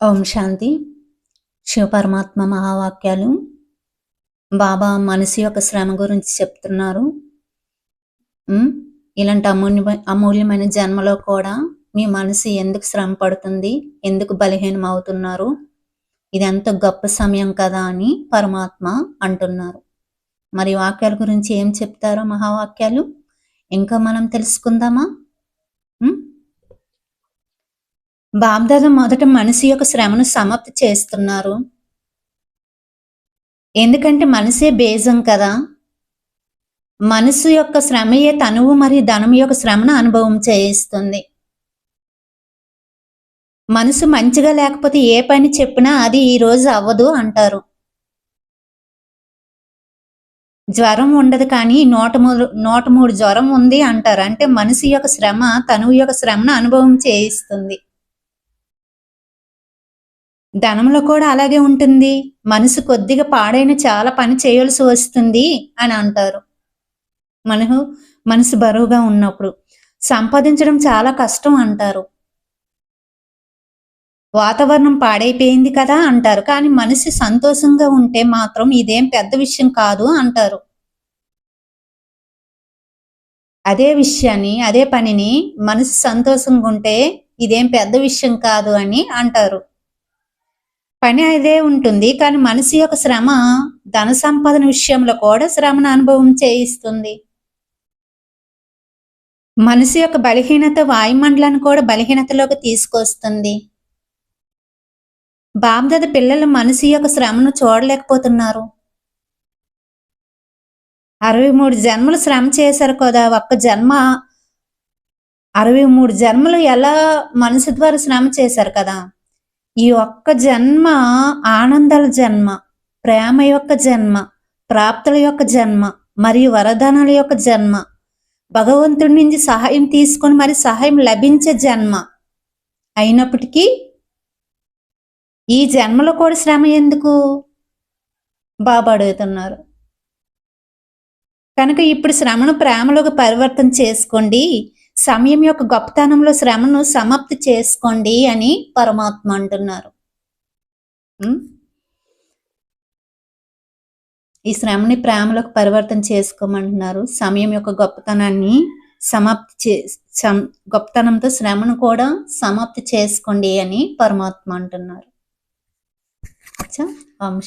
ఓం శాంతి. శివపరమాత్మ మహావాక్యాలు. బాబా మనసు యొక్క శ్రమ గురించి చెప్తున్నారు. ఉమ్, ఇలాంటి అమూల్య అమూల్యమైన జన్మలో కూడా మీ మనసు ఎందుకు శ్రమ పడుతుంది ఎందుకు బలహీనం అవుతున్నారు ఇది ఎంత గొప్ప సమయం కదా అని పరమాత్మ అంటున్నారు. మరి వాక్యాల గురించి ఏం చెప్తారో మహావాక్యాలు? ఇంకా మనం తెలుసుకుందామా? బాబ్దాద మొదట మనిషి యొక్క శ్రమను సమాప్తి చేస్తున్నారు. ఎందుకంటే మనసే బేజం కదా. మనసు యొక్క శ్రమయే తనువు మరియు ధనము యొక్క శ్రమను అనుభవం చేయిస్తుంది. మనసు మంచిగా లేకపోతే ఏ పని చెప్పినా అది ఈ రోజు అవ్వదు అంటారు. జ్వరం ఉండదు కానీ నూట మూడు నూట మూడు జ్వరం ఉంది అంటారు. అంటే మనసు యొక్క శ్రమ తనువు యొక్క శ్రమను అనుభవం చేయిస్తుంది. ధనంలో కూడా అలాగే ఉంటుంది. మనసు కొద్దిగా పాడైన చాలా పని చేయవలసి వస్తుంది అని అంటారు. మనకు మనసు బరువుగా ఉన్నప్పుడు సంపాదించడం చాలా కష్టం అంటారు. వాతావరణం పాడైపోయింది కదా అంటారు. కానీ మనసు సంతోషంగా ఉంటే మాత్రం ఇదేం పెద్ద విషయం కాదు అంటారు. అదే విషయాన్ని అదే పనిని మనసు సంతోషంగా ఉంటే ఇదేం పెద్ద విషయం కాదు అని అంటారు. పని అదే ఉంటుంది కానీ మనిషి యొక్క శ్రమ ధన సంపాదన విషయంలో కూడా శ్రమను అనుభవం చేయిస్తుంది. మనిషి యొక్క బలహీనత వాయుమండలాన్ని కూడా బలహీనతలోకి తీసుకొస్తుంది. బాబ్దాద పిల్లలు మనిషి యొక్క శ్రమను చూడలేకపోతున్నారు. అరవై మూడు జన్మలు శ్రమ చేశారు కదా ఒక్క జన్మ అరవై మూడు జన్మలు ఎలా మనసు ద్వారా శ్రమ చేశారు కదా? ఈ ఒక్క జన్మ ఆనందాల జన్మ ప్రేమ యొక్క జన్మ ప్రాప్తుల యొక్క జన్మ మరియు వరదానాల యొక్క జన్మ. భగవంతుడి నుంచి సహాయం తీసుకొని మరి సహాయం లభించే జన్మ. అయినప్పటికీ ఈ జన్మలో కూడా శ్రమ ఎందుకు? బాబా అడుగుతున్నారు. కనుక ఇప్పుడు శ్రమను ప్రేమలోకి పరివర్తన చేసుకోండి. సమయం యొక్క గొప్పతనంలో శ్రమను సమాప్తి చేసుకోండి అని పరమాత్మ అంటున్నారు. ఈ శ్రమని ప్రేమలోకి పరివర్తన చేసుకోమంటున్నారు. సమయం యొక్క గొప్పతనాన్ని సమాప్తి చే సం- గొప్పతనంతో శ్రమను కూడా సమాప్తి చేసుకోండి అని పరమాత్మ అంటున్నారు. అచ్చా ఓం